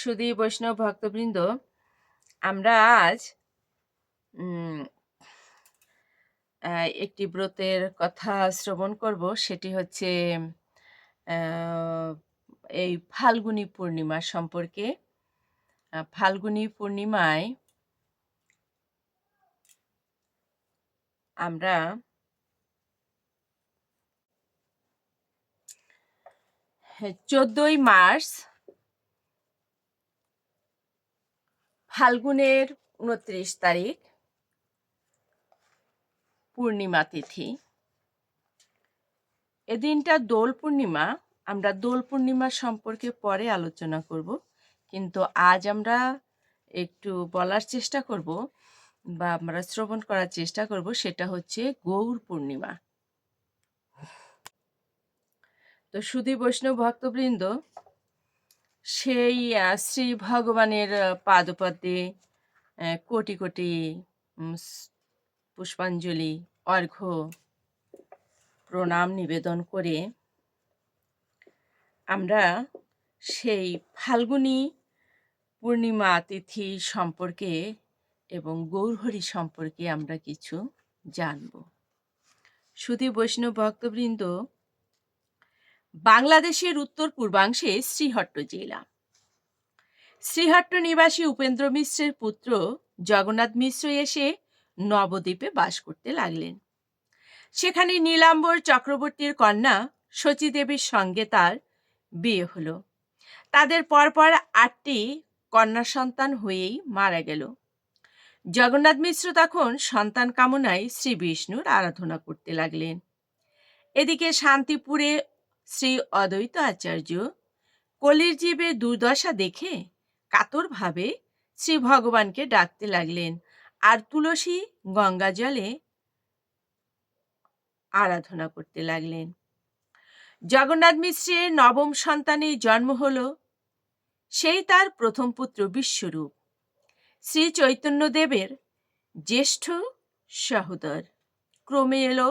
সুধী, বৈষ্ণব ভক্তবৃন্দ, আমরা আজ একটি ব্রতের কথা শ্রবণ করব। সেটি হচ্ছে এই ফাল্গুনী পূর্ণিমা সম্পর্কে। ফাল্গুনী পূর্ণিমায় আমরা চোদ্দই মার্চ ফাল্গুনের উনত্রিশ তারিখ, পূর্ণিমা তিথি। এদিনটা দোল পূর্ণিমা, আমরা দোল পূর্ণিমা সম্পর্কে পরে আলোচনা করব, কিন্তু আজ আমরা একটু বলার চেষ্টা করব বা আমরা শ্রবণ করার চেষ্টা করব, সেটা হচ্ছে গৌর পূর্ণিমা। তো সুধী বৈষ্ণব ভক্তবৃন্দ সেই শ্রী ভগবানের আহ, কোটি কোটি পুষ্পাঞ্জলি অর্ঘ্য প্রণাম নিবেদন করে আমরা সেই ফাল্গুনী পূর্ণিমা তিথি সম্পর্কে এবং গৌরহরি সম্পর্কে আমরা কিছু জানব। সুধী বৈষ্ণব ভক্তবৃন্দ বাংলাদেশের উত্তর পূর্বাংশে শ্রীহট্ট জেলা। শ্রীহট্ট নিবাসী উপেন্দ্র মিশ্রের পুত্র জগন্নাথ মিশ্র এসে নবদ্বীপে বাস করতে লাগলেন। সেখানে নীলাম্বর চক্রবর্তীর কন্যা শচীদেবীর সঙ্গে তার বিয়ে হলো। তাদের পরপর আটটি কন্যা সন্তান হয়েই মারা গেল। জগন্নাথ মিশ্র তখন সন্তান কামনায় শ্রী বিষ্ণুর আরাধনা করতে লাগলেন। এদিকে শান্তিপুরে শ্রী অদ্বৈত আচার্য কলির জীবের দুর্দশা দেখে কাতরভাবে শ্রী ভগবানকে ডাকতে লাগলেন আর তুলসী গঙ্গা জলে আরাধনা করতে লাগলেন। জগন্নাথ মিশ্রের নবম সন্তানের জন্ম হল, সেই তার প্রথম পুত্র বিশ্বরূপ। শ্রী চৈতন্যদেবের জ্যেষ্ঠ সহোদর। ক্রমে এলো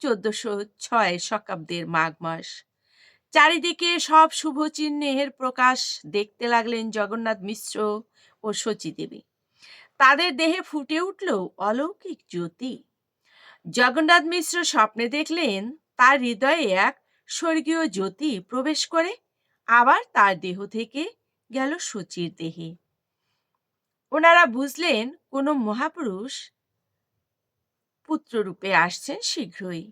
চোদ্দশো ছয় শকাব্দের মাঘ মাস। চারিদিকে সব শুভ চিহ্নের প্রকাশ দেখতে লাগলেন জগন্নাথ মিশ্র ও শচীদেবী তাদের দেহে ফুটে উঠল অলৌকিক জ্যোতি। জগন্নাথ মিশ্র স্বপ্নে দেখলেন, তার হৃদয়ে এক স্বর্গীয় জ্যোতি প্রবেশ করে, আবার তার দেহ থেকে গেল সচির দেহে। ওনারা বুঝলেন, কোনো মহাপুরুষ পুত্ররূপে আসছেন শীঘ্রই।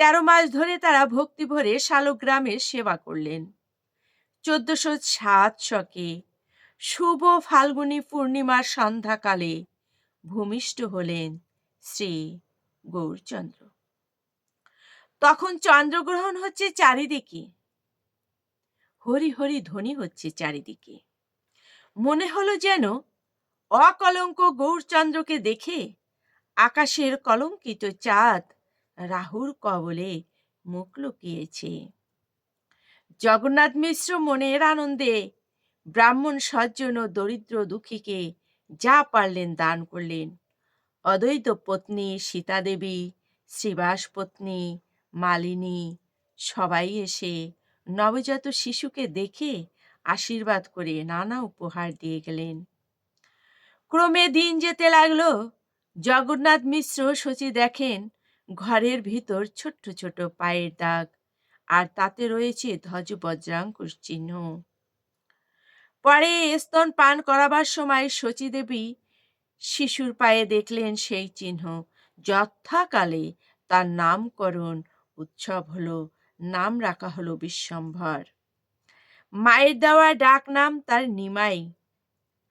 তেরো মাস ধরে তারা ভক্তি ভরে শালগ্রামের সেবা করলেন। চোদ্দশো সাত শকে শুভ ফাল্গুনী পূর্ণিমার সন্ধ্যাকালে ভূমিষ্ঠ হলেন শ্রী গৌরচন্দ্র। তখন চন্দ্রগ্রহণ হচ্ছে চারিদিকে। হরি হরি ধ্বনি হচ্ছে চারিদিকে। মনে হলো যেন অকলঙ্ক গৌরচন্দ্রকে দেখে আকাশের কলঙ্কিত চাঁদ রাহুর কবলে মুখ লুকিয়েছে। জগন্নাথ মিশ্র মনের আনন্দে ব্রাহ্মণ সজ্জন ও দরিদ্র দুঃখীকে যা পারলেন দান করলেন। অদ্বৈত পত্নী সীতা দেবী শ্রীবাস পত্নী, মালিনী সবাই এসে নবজাত শিশুকে দেখে আশীর্বাদ করে নানা উপহার দিয়ে গেলেন। ক্রমে দিন যেতে লাগল। জগন্নাথ মিশ্র সচি দেখেন ঘরের ভিতর ছোট্ট ছোট পায়ের দাগ, আর তাতে রয়েছে ধ্বজ বজ্রাঙ্কুশ চিহ্ন। পরে স্তন পান করাবার সময় শচী দেবী শিশুর পায়ে দেখলেন সেই চিহ্ন। যথাকালে তার নামকরণ উৎসব হলো, নাম রাখা হলো বিশ্বম্ভর। মায়ের দেওয়া ডাক নাম তার নিমাই,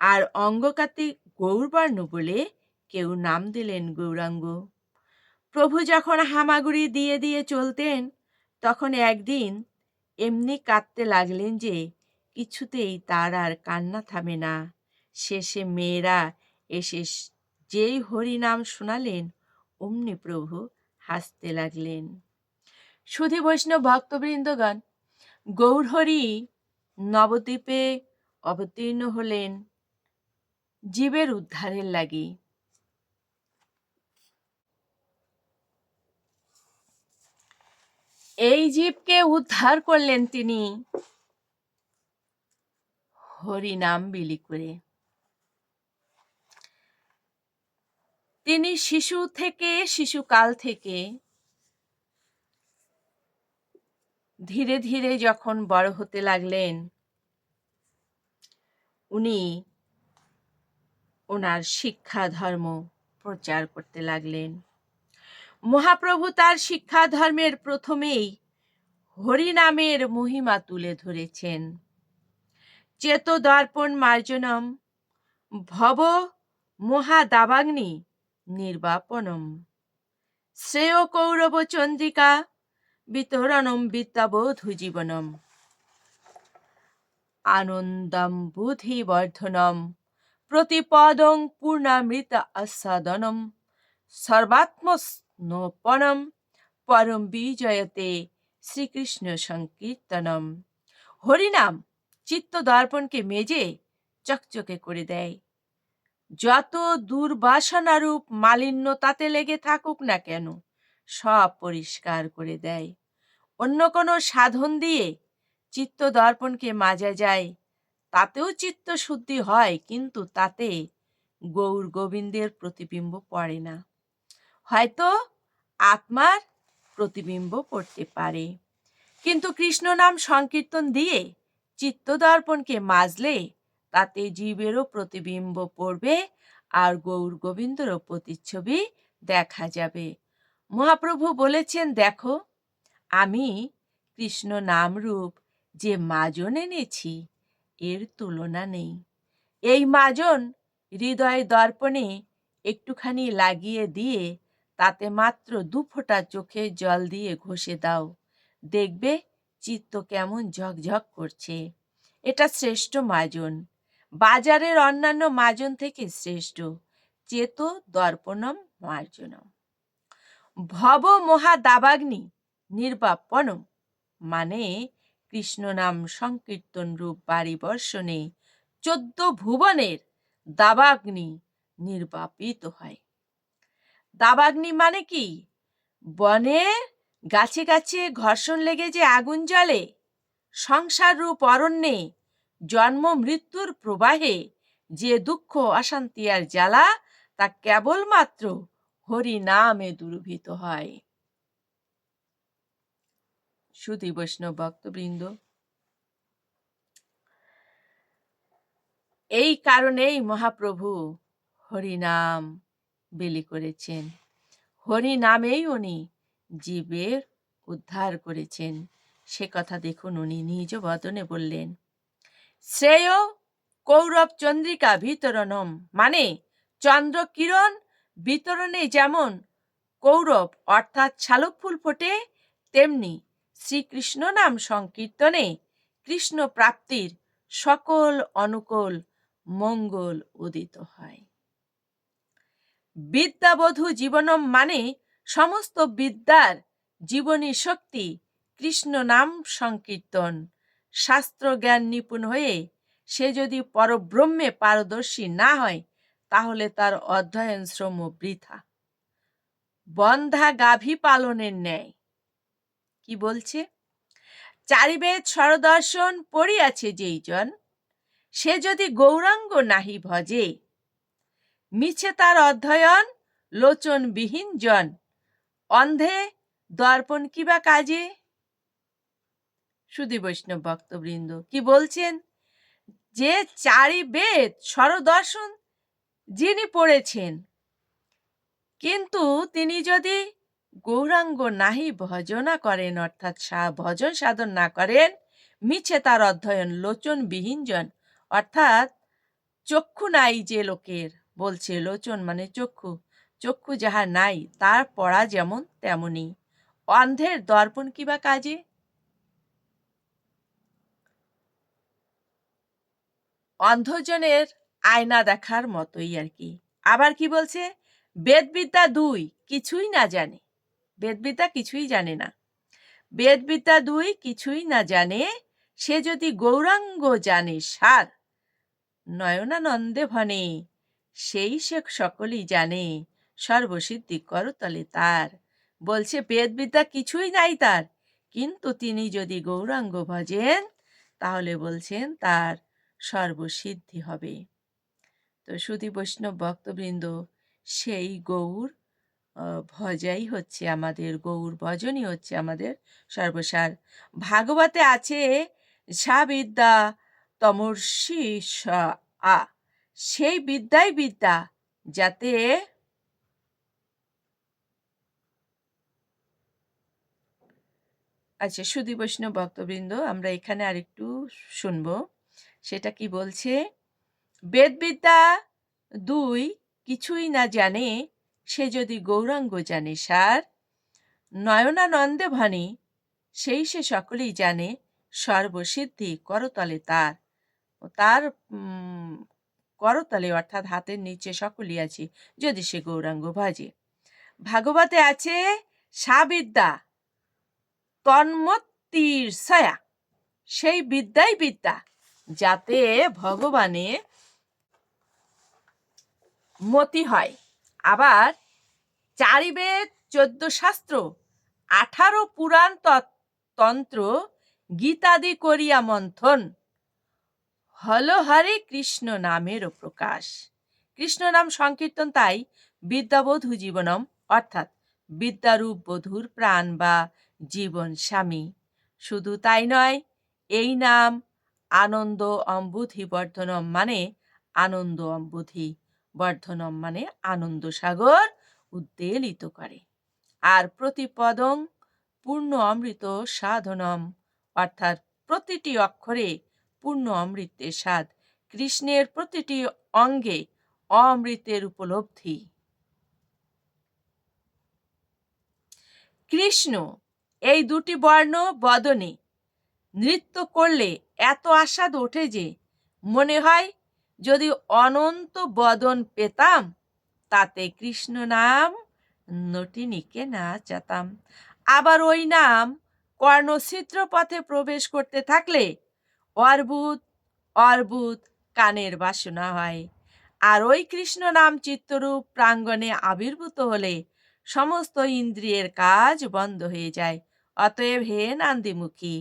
আর অঙ্গকাতে গৌরবর্ণ বলে কেউ নাম দিলেন গৌরাঙ্গ। প্রভু যখন হামাগুড়ি দিয়ে দিয়ে চলতেন, তখন একদিন এমনি কাঁদতে লাগলেন যে, কিছুতেই তার আর কান্না থামে না। শেষে মেয়েরা এসে যেই হরি নাম শোনালেন, অমনি প্রভু হাসতে লাগলেন। সুধী বৈষ্ণব ভক্তবৃন্দগণ, গৌরহরি নবদ্বীপে অবতীর্ণ হলেন, জীবের উদ্ধারের লাগি। এই জীবকে উদ্ধার করলেন তিনি। হরি নাম বিলি করে। তিনি শিশু থেকে, শিশুকাল থেকে ধীরে ধীরে যখন বড় হতে লাগলেন, উনি ওনার শিক্ষা ধর্ম প্রচার করতে লাগলেন। মহাপ্রভু তার শিক্ষা ধর্মের প্রথমেই হরিনামের মহিমা তুলে ধরেছেন। চেত দর্পণ মার্জনম, ভব মহাদাবাগ্নি নির্বাপনম। শ্রেয় কৌরব চন্দ্রিকা, বিতরণম বিদ্যাবোধু জীবনম আনন্দম বুধি বর্ধনম প্রতিপদং পূর্ণামৃত আস্বাদনম। সর্বাত্মস্নোপনম পরম বিজয়তে শ্রীকৃষ্ণ সংকীর্তনম হরিনাম চিত্ত দর্পণকে মেজে চকচকে করে দেয়। যত দুর্বাসনারূপ মালিন্য তাতে লেগে থাকুক না কেন, সব পরিষ্কার করে দেয়। অন্য কোনো সাধন দিয়ে চিত্ত দর্পণকে মাজা যায়, তাতেও চিত্ত শুদ্ধি হয়, কিন্তু তাতে গৌর গোবিন্দের প্রতিবিম্ব পড়ে না। হয়তো আত্মার প্রতিবিম্ব পড়তে পারে। কিন্তু কৃষ্ণ নাম সংকীর্তন দিয়ে চিত্তদর্পণকে মাজলে তাতে জীবেরও প্রতিবিম্ব পড়বে আর গৌর গোবিন্দরও প্রতিচ্ছবি দেখা যাবে। মহাপ্রভু বলেছেন, দেখো, আমি কৃষ্ণ নামরূপ যে মাজন এনেছি, এর তুলনা নেই। এই মাজন হৃদয় দর্পণে একটুখানি লাগিয়ে দিয়ে তাতে মাত্র দু ফোঁটা চোখে জল দিয়ে ঘষে দাও। দেখবে চিত্ত কেমন ঝকঝক করছে। এটা শ্রেষ্ঠ মাজন। বাজারের অন্যান্য মাজন থেকে শ্রেষ্ঠ। চেত দর্পণম মার্জনম। ভব মহা দাবাগ্নি নির্বাপনম মানে কৃষ্ণ নাম সংকীর্তন রূপ বাড়ি বর্ষণে চোদ্দ ভুবনের দাবাগ্নি নির্বাপিত হয়। দাবাগ্নি মানে কি? বনে গাছে গাছে ঘর্ষণ লেগে যে আগুন জ্বলে, সংসার রূপ অরণ্যে, জন্ম মৃত্যুর প্রবাহে, যে দুঃখ, অশান্তি আর জ্বালা তা কেবলমাত্র হরি নামে দুর্ভীত হয়। সুধী বৈষ্ণব ভক্তবৃন্দ, এই কারণেই মহাপ্রভু হরিনাম বিলি করেছেন। হরি নামেই উনি জীবের উদ্ধার করেছেন। সে কথা দেখুন উনি নিজ বদনে বললেন, শ্রেয় কৌরব চন্দ্রিকা বিতরণম। মানে চন্দ্র কিরণ বিতরণে যেমন কৌরব অর্থাৎ শালক ফুল ফোটে, তেমনি শ্রীকৃষ্ণ নাম সংকীর্তনে কৃষ্ণ প্রাপ্তির সকল অনুকূল মঙ্গল উদিত হয়। বিদ্যাবধূ জীবনম মানে সমস্ত বিদ্যার জীবনী শক্তি কৃষ্ণ নাম সংকীর্তন। শাস্ত্র জ্ঞান নিপুণ হয়ে সে যদি পরব্রহ্মে পারদর্শী না হয়, তাহলে তার অধ্যয়ন শ্রম বৃথা। বন্ধা গাভী পালনের ন্যায়। কি বলছে? চারিবেদ স্বরদর্শন পড়িয়াছে যেইজন। সে যদি গৌরাঙ্গ নাহি ভজে মিছে তার অধ্যয়ন, লোচনবিহীন জন। অন্ধে দর্পণ কিবা কাজে? সুদী বৈষ্ণব ভক্তবৃন্দ, কি বলছেন? যে চারি বেদ স্বরদর্শন যিনি পড়েছেন, কিন্তু তিনি যদি গৌরাঙ্গ নাহি ভজনা করেন, অর্থাৎ ভজন সাধন না করেন, মিছে তার অধ্যয়ন, লোচনবিহীন জন। অর্থাৎ চক্ষু নাই যে লোকের। বলছে লোচন মানে চক্ষু। চক্ষু যাহা নাই, তার পড়া যেমন তেমনি। অন্ধের দর্পণ কিবা কাজে? অন্ধজনের আয়না দেখার মতোই আর কি। আবার কি বলছে? বেদবিদ্যা দুই, কিছুই না জানে। বেদবিদ্যা কিছুই জানে না। বেদবিদ্যা দুই, কিছুই না জানে। সে যদি গৌরাঙ্গ জানে সার, নয়নানন্দে ভনে। সেই সে সকলেই জানে, সর্বসিদ্ধি করতলে তার। বলছে, বেদবিদ্যা কিছুই নাই তার, কিন্তু তিনি যদি গৌরাঙ্গ ভজেন, তাহলে বলছেন তার সর্বসিদ্ধি হবে। তো সুধী বৈষ্ণব ভক্তবৃন্দ, সেই গৌর ভজাই হচ্ছে আমাদের, গৌর ভজনই হচ্ছে আমাদের সর্বসার। ভাগবতে আছে, সা বিদ্যা তমর্ষি আ সেই বিদ্যাই বিদ্যা যাতে আচ্ছা সুধী বৈষ্ণব ভক্তবৃন্দ, আমরা এখানে আরেকটু শুনব। সেটা কি বলছে? বেদবিদ্যা দুই কিছুই না জানে, সে যদি গৌরাঙ্গ জানে সার। নয়নানন্দে ভানি, সেই সে সকলেই জানে, সর্বসিদ্ধি করতলে তার। তার করতলে অর্থাৎ হাতের নিচে সকলই আছে, যদি সে গৌরাঙ্গ ভাজে। ভাগবতে আছে, সাবিদ্যা তন্মত্তির ছায়া, সেই বিদ্যাই বিদ্যা, যাতে ভগবানে মতি হয়। আবার চারিবেদ চোদ্দ শাস্ত্র, আঠারো পুরাণ তন্ত্র, গীতাদি করিয়া মন্থন হল হরে কৃষ্ণ নামেরও প্রকাশ। কৃষ্ণ নাম সংকীর্তন তাই বিদ্যাবধূ জীবনম, অর্থাৎ বিদ্যারূপ বধূর প্রাণ বা জীবন স্বামী। শুধু তাই নয়, এই নাম আনন্দ অম্বুধি বর্ধনম মানে আনন্দ অম্বুধি, বর্ধনম মানে আনন্দ সাগর উদ্বেলিত করে। আর প্রতিপদং পূর্ণ অমৃত সাধনম, অর্থাৎ প্রতিটি অক্ষরে পূর্ণ অমৃতের স্বাদ। কৃষ্ণের প্রতিটি অঙ্গে অমৃতের উপলব্ধি। কৃষ্ণ, এই দুটি বর্ণ বদনে নৃত্য করলে এত আস্বাদ ওঠে যে মনে হয় যদি অনন্ত বদন পেতাম, তাতে কৃষ্ণ নাম নটিনীকে নাচাতাম আবার ওই নাম কর্ণছিদ্র পথে প্রবেশ করতে থাকলে অর্বুদ অর্বুদ কানের বাসনা হয়। আর ওই কৃষ্ণ নাম চিত্তরূপ প্রাঙ্গণে আবির্ভূত হলে সমস্ত ইন্দ্রিয়ের কাজ বন্ধ হয়ে যায়। অতএব হে নান্দিমুখী,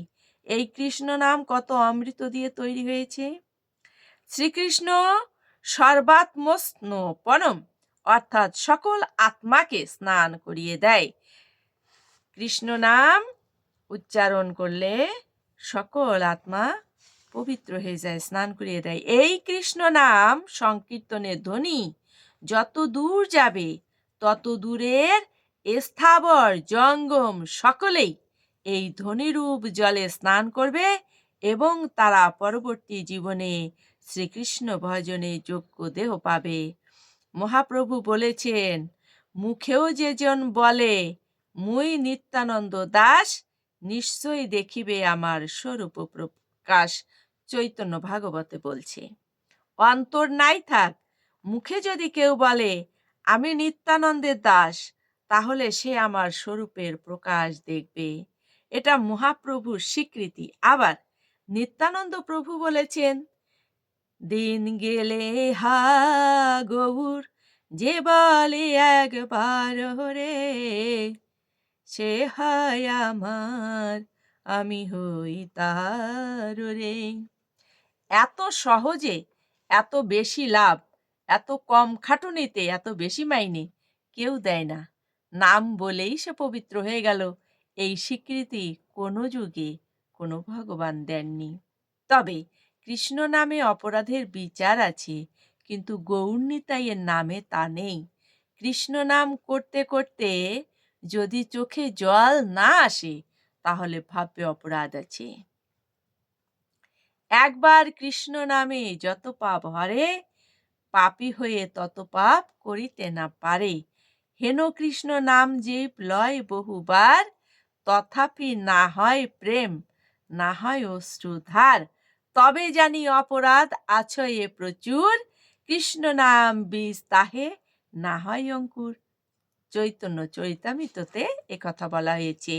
এই কৃষ্ণ নাম কত অমৃত দিয়ে তৈরি হয়েছে? শ্রীকৃষ্ণ সর্বাত্মস্নোপনম অর্থাৎ সকল আত্মাকে স্নান করিয়ে দেয়। কৃষ্ণ নাম উচ্চারণ করলে সকল আত্মা পবিত্র হয়ে যায়, স্নান করিয়ে দেয়। এই কৃষ্ণ নাম সংকীর্তনের ধ্বনি, যত দূর যাবে, তত দূরের স্থাবর জঙ্গম সকলেই এই ধ্বনিরূপ জলে স্নান করবে এবং তারা পরবর্তী জীবনে শ্রীকৃষ্ণ ভজনে যোগ্য দেহ পাবে। মহাপ্রভু বলেছেন, মুখেও যেজন বলে, মুই নিত্যানন্দ দাস, নিশ্চয়ই দেখিবে আমার স্বরূপ প্রকাশ। চৈতন্য ভাগবতে বলছে, অন্তর নাই থাক, মুখে যদি কেউ বলে, আমি নিত্যানন্দের দাস, তাহলে সে আমার স্বরূপের প্রকাশ দেখবে। এটা মহাপ্রভুর স্বীকৃতি। আবার নিত্যানন্দ প্রভু বলেছেন, দিন গেলে হা গৌর, যে বলে একবার রে সে হয় আমার, আমি হই তার রে। এত সহজে, এত বেশি লাভ, এত কম খাটুনিতে, এত বেশি মাইনে কেউ দেয় না। নাম বলেই সে পবিত্র হয়ে গেল। এই স্বীকৃতি কোনো যুগে কোনো ভগবান দেননি। তবে কৃষ্ণ নামে অপরাধের বিচার আছে, কিন্তু গৌরনিতাইয়ের নামে তা নেই। কৃষ্ণ নাম করতে করতে যদি চোখে জল না আসে, তাহলে ভাববে অপরাধ আছে। একবার কৃষ্ণ নামে যত পাপ হরে, পাপি হয়ে তত পাপ করিতে না পারে। হেন কৃষ্ণ নাম যে লয় বহুবার, তথাপি না হয় প্রেম, না হয় অশ্রুধার তবে জানি অপরাধ আছয়ে প্রচুর, কৃষ্ণ নাম বীজ তাহে, না হয় অঙ্কুর। চৈতন্য চরিতামিততে কথা বলা হয়েছে।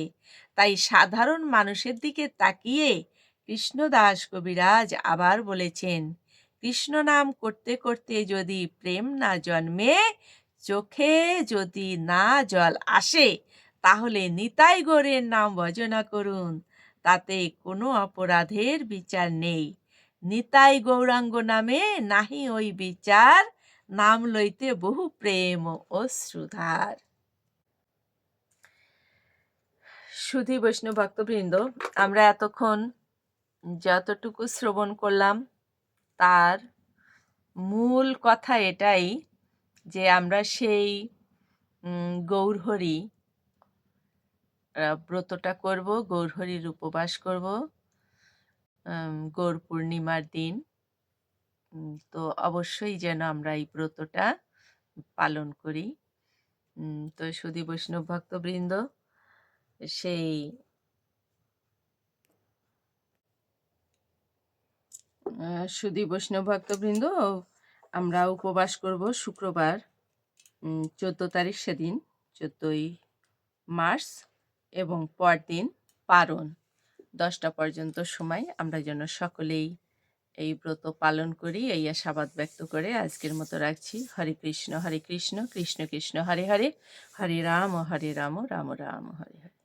তাই সাধারণ মানুষের দিকে তাকিয়ে কৃষ্ণদাস কবিরাজ আবার বলেছেন, কৃষ্ণ নাম করতে করতে যদি প্রেম না জন্মে, চোখে যদি না জল আসে, তাহলে নিতাই গৌরের নাম ভজনা করুন। তাতে কোনো অপরাধের বিচার নেই। নিতাই গৌরাঙ্গ নামে নাহি ওই বিচার, নাম লইতে বহু প্রেম ও শ্রুধার। সুধী বৈষ্ণব ভক্তবৃন্দ, আমরা এতক্ষণ যতটুকু শ্রবণ করলাম, তার মূল কথা এটাই যে আমরা সেই গৌরহরি ব্রতটা করব, গৌরহরির উপবাস করব গৌর পূর্ণিমার দিন। তো অবশ্যই যেন আমরা এই ব্রতটা পালন করি। তো সুধী বৈষ্ণব ভক্তবৃন্দ, সেই সুধী বৈষ্ণব ভক্তবৃন্দ, আমরা উপবাস করব শুক্রবার চোদ্দ তারিখ সেদিন, চোদ্দোই মার্চ এবং পরদিন পারণ। দশটা পর্যন্ত সময় আমরা যেন সকলেই এই ব্রত পালন করি, এই আশাবাদ ব্যক্ত করে আজকের মতো রাখছি। হরে কৃষ্ণ হরে কৃষ্ণ কৃষ্ণ কৃষ্ণ, হরে হরে হরে রাম হরে রাম রাম রাম, হরে হরে।